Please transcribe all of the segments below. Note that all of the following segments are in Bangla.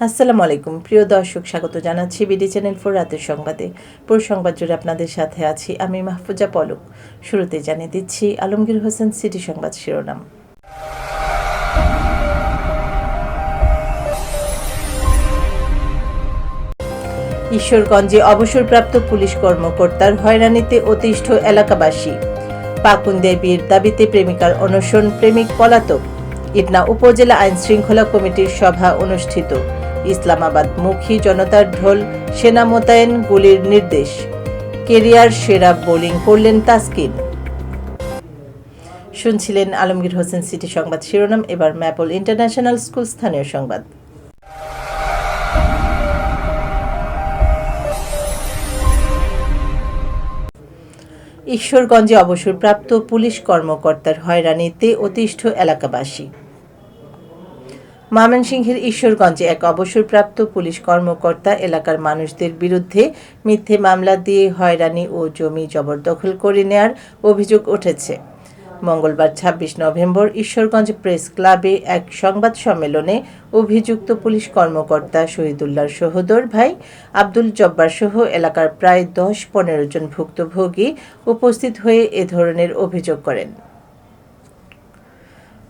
আসসালামু আলাইকুম। প্রিয় দর্শক, স্বাগত জানাচ্ছি বিডি চ্যানেল ফোর রাতের সংবাদে। পুরো সংবাদ জুড়ে আপনাদের সাথে আছি আমি মাহফুজা পলক। শুরুতে জানিয়ে দিচ্ছি আলমগীর হোসেন সিটি সংবাদ শিরোনাম। ঈশ্বরগঞ্জে অবসরপ্রাপ্ত পুলিশ কর্মকর্তার হয়রানিতে অতিষ্ঠ এলাকাবাসী। পাকুন্দিয়া বিয়ের দাবিতে প্রেমিকার অনশন প্রেমিক পলাতক। ইটনা উপজেলা আইন শৃঙ্খলা কমিটির সভা অনুষ্ঠিত। ইসলামাবাদ মুখী জনতার ঢোল সেনা মোতায়েন গুলির নির্দেশ। কেরিয়ার সেরা বোলিং করলেন তাসকিন। শুনছিলেন আলমগীর হোসেন সিটি সংবাদ শিরোনাম, এবার ম্যাপল ইন্টারন্যাশনাল স্কুল স্থানীয় সংবাদ। ঈশ্বরগঞ্জে অবসরপ্রাপ্ত পুলিশ কর্মকর্তার হয়রানিতে অতিষ্ঠ এলাকাবাসী। ময়মনসিংহের ঈশ্বরগঞ্জে এক অবসরপ্রাপ্ত পুলিশ কর্মকর্তা এলাকার মানুষদের বিরুদ্ধে মিথ্যে মামলা দিয়ে হয়রানি ও জমি জবরদখল করে নেয়ার অভিযোগ উঠেছে। মঙ্গলবার ২৬ নভেম্বর ঈশ্বরগঞ্জ প্রেস ক্লাবে এক সংবাদ সম্মেলনে অভিযুক্ত পুলিশ কর্মকর্তা শহীদুল্লাহর সহোদর ভাই আব্দুল জব্বার সহ এলাকার প্রায় দশ পনেরো জন ভুক্তভোগী উপস্থিত হয়ে এ ধরনের অভিযোগ করেন।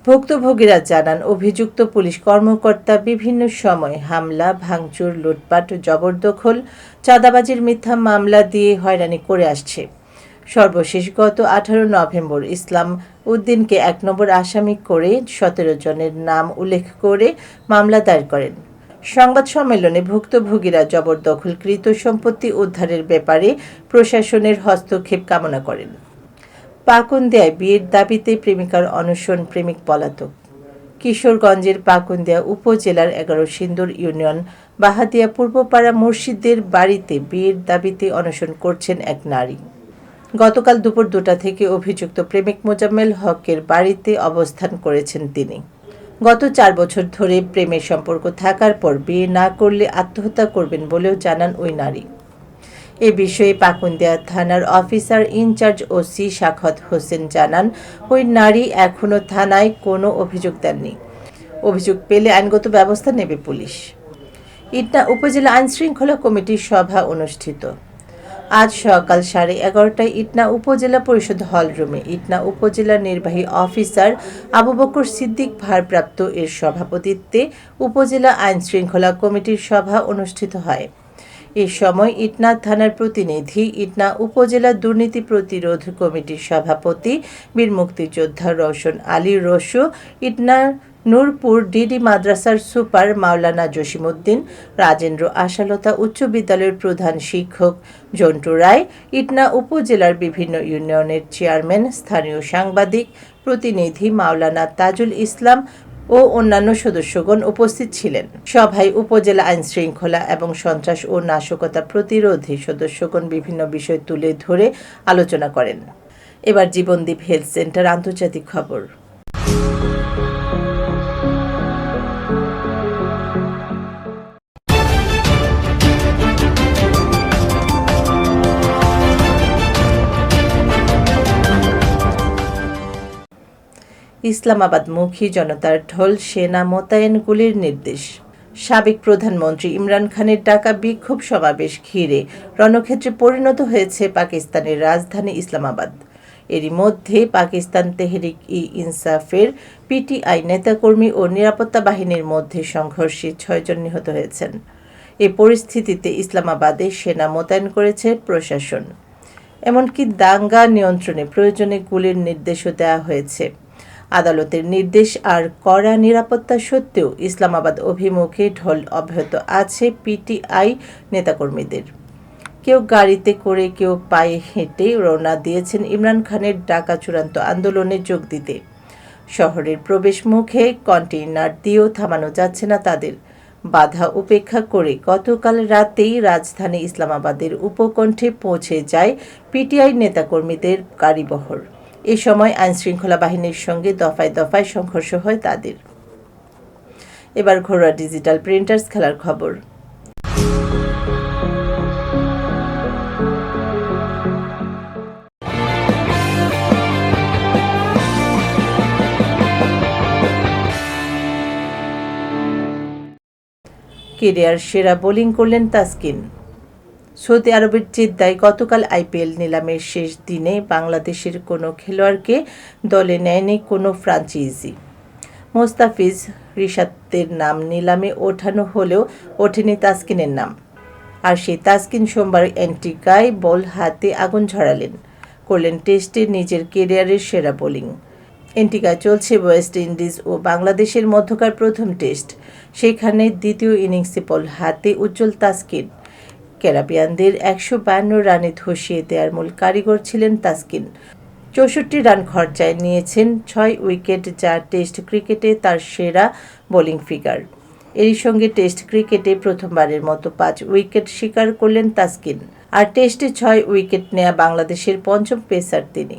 ভুক্তভোগীরা জানান, অভিযুক্ত পুলিশ কর্মকর্তা বিভিন্ন সময় হামলা, ভাঙচুর, লুটপাট, জবরদখল, চাঁদাবাজির মিথ্যা মামলা দিয়ে হয়রানি করে আসছে। সর্বশেষ গত আঠারো নভেম্বর ইসলাম উদ্দিনকে এক নম্বর আসামি করে সতেরো জনের নাম উল্লেখ করে মামলা দায়ের করেন। সংবাদ সম্মেলনে ভুক্তভোগীরা জবরদখলকৃত সম্পত্তি উদ্ধারের ব্যাপারে প্রশাসনের হস্তক্ষেপ কামনা করেন। পাকুন্দিয়ায় বিয়ের দাবিতে প্রেমিকার অনশন প্রেমিক পলাতক। কিশোরগঞ্জের পাকুন্দিয়া উপজেলার এগারো সিন্দুর ইউনিয়ন বাহাদিয়া পূর্বপাড়া মসজিদের বাড়িতে বিয়ের দাবিতে অনশন করছেন এক নারী। গতকাল দুপুর দুটা থেকে অভিযুক্ত প্রেমিক মোজাম্মেল হকের বাড়িতে অবস্থান করেছেন তিনি। গত চার বছর ধরে প্রেমের সম্পর্ক থাকার পর বিয়ে না করলে আত্মহত্যা করবেন বলেও জানান ওই নারী। এ বিষয়ে পাকুন্দিয়া থানার অফিসার ইনচার্জ ওসি সাখত হোসেন জানান, ওই নারী এখনও থানায় কোনো অভিযোগ দেননি। অভিযোগ পেলে আইনগত ব্যবস্থা নেবে পুলিশ। ইটনা উপজেলা আইনশৃঙ্খলা কমিটির সভা অনুষ্ঠিত। আজ সকাল সাড়ে এগারোটায় ইটনা উপজেলা পরিষদ হল রুমে ইটনা উপজেলা নির্বাহী অফিসার আবু বকর সিদ্দিক ভারপ্রাপ্ত এর সভাপতিত্বে উপজেলা আইন শৃঙ্খলা কমিটির সভা অনুষ্ঠিত হয়। এ সময় ইটনা থানার প্রতিনিধি, ইটনা উপজেলা দুর্নীতি প্রতিরোধ কমিটির সভাপতি, বীর মুক্তিযোদ্ধা রওশন আলী রসু, ইটনা নূরপুর ডিডি মাদ্রাসার সুপার মাওলানা জসিমউদ্দিন, রাজেন্দ্র আশালতা উচ্চ বিদ্যালয়ের প্রধান শিক্ষক জন্টু রায়, ইটনা উপজেলার বিভিন্ন ইউনিয়নের চেয়ারম্যান, স্থানীয় সাংবাদিক, প্রতিনিধি মাওলানা তাজুল ইসলাম ও অন্যান্য সদস্যগণ উপস্থিত ছিলেন। সভায় উপজেলা আইন শৃঙ্খলা এবং সন্ত্রাস ও নাশকতা প্রতিরোধে সদস্যগণ বিভিন্ন বিষয় তুলে ধরে আলোচনা করেন। এবার জীবনদ্বীপ হেলথ সেন্টার আন্তর্জাতিক খবর। ইসলামাবাদমুখী জনতার ঢোল সেনা মোতায়েন গুলির নির্দেশ। সাবেক প্রধানমন্ত্রী ইমরান খানের ডাকা বিক্ষোভ সমাবেশ ঘিরে রণক্ষেত্রে পরিণত হয়েছে পাকিস্তানের রাজধানী ইসলামাবাদ। এরই মধ্যে পাকিস্তান তেহরিক ই ইনসাফের পিটিআই নেতাকর্মী ও নিরাপত্তা বাহিনীর মধ্যে সংঘর্ষে ছয়জন নিহত হয়েছেন। এ পরিস্থিতিতে ইসলামাবাদে সেনা মোতায়েন করেছে প্রশাসন। এমনকি দাঙ্গা নিয়ন্ত্রণে প্রয়োজনে গুলির নির্দেশও দেওয়া হয়েছে। আদালতের নির্দেশ আর কড়া নিরাপত্তা সত্ত্বেও ইসলামাবাদ অভিমুখে ঢল অব্যাহত আছে পিটিআই নেতাকর্মীদের। কেউ গাড়িতে করে, কেউ পায়ে হেঁটে রওনা দিয়েছেন ইমরান খানের ডাকা চূড়ান্ত আন্দোলনে যোগ দিতে। শহরের প্রবেশ মুখে কন্টেইনার দিয়েও থামানো যাচ্ছে না তাদের। বাধা উপেক্ষা করে গতকাল রাতেই রাজধানী ইসলামাবাদের উপকণ্ঠে পৌঁছে যায় পিটিআই নেতাকর্মীদের গাড়িবহর। এ সময় আইনশৃঙ্খলা বাহিনীর সঙ্গে দফায় দফায় সংঘর্ষ হয় তাদের। এবার ঘরোয়া ডিজিটাল প্রিন্টার্স খেলার খবর। কেরিয়ার সেরা বোলিং করলেন তাসকিন। সৌদি আরবের জেদ্দায় গতকাল আইপিএল নিলামের শেষ দিনে বাংলাদেশের কোনো খেলোয়াড়কে দলে নেয়নি কোনো ফ্রাঞ্চাইজি। মোস্তাফিজ রিশাতের নাম নিলামে ওঠানো হলেও ওঠেনি তাসকিনের নাম। আর সেই তাসকিন সোমবার অ্যান্টিকায় বল হাতে আগুন ঝরালেন, করলেন টেস্টে নিজের কেরিয়ারের সেরা বোলিং। এন্টিকায় চলছে ওয়েস্ট ইন্ডিজ ও বাংলাদেশের মধ্যকার প্রথম টেস্ট। সেখানে দ্বিতীয় ইনিংসে বল হাতে উজ্জ্বল তাসকিন। ক্যারাবিয়ানদের একশো বায়ান্ন রানে ধসিয়ে দেওয়ার মূল কারিগর ছিলেন তাসকিন। চৌষট্টি রান খরচায় নিয়েছেন ছয় উইকেট, যা টেস্ট ক্রিকেটে তার সেরা বোলিং ফিগার। এরই সঙ্গে টেস্ট ক্রিকেটে প্রথমবারের মতো পাঁচ উইকেট শিকার করলেন তাসকিন। আর টেস্টে ছয় উইকেট নেয়া বাংলাদেশের পঞ্চম পেসার তিনি।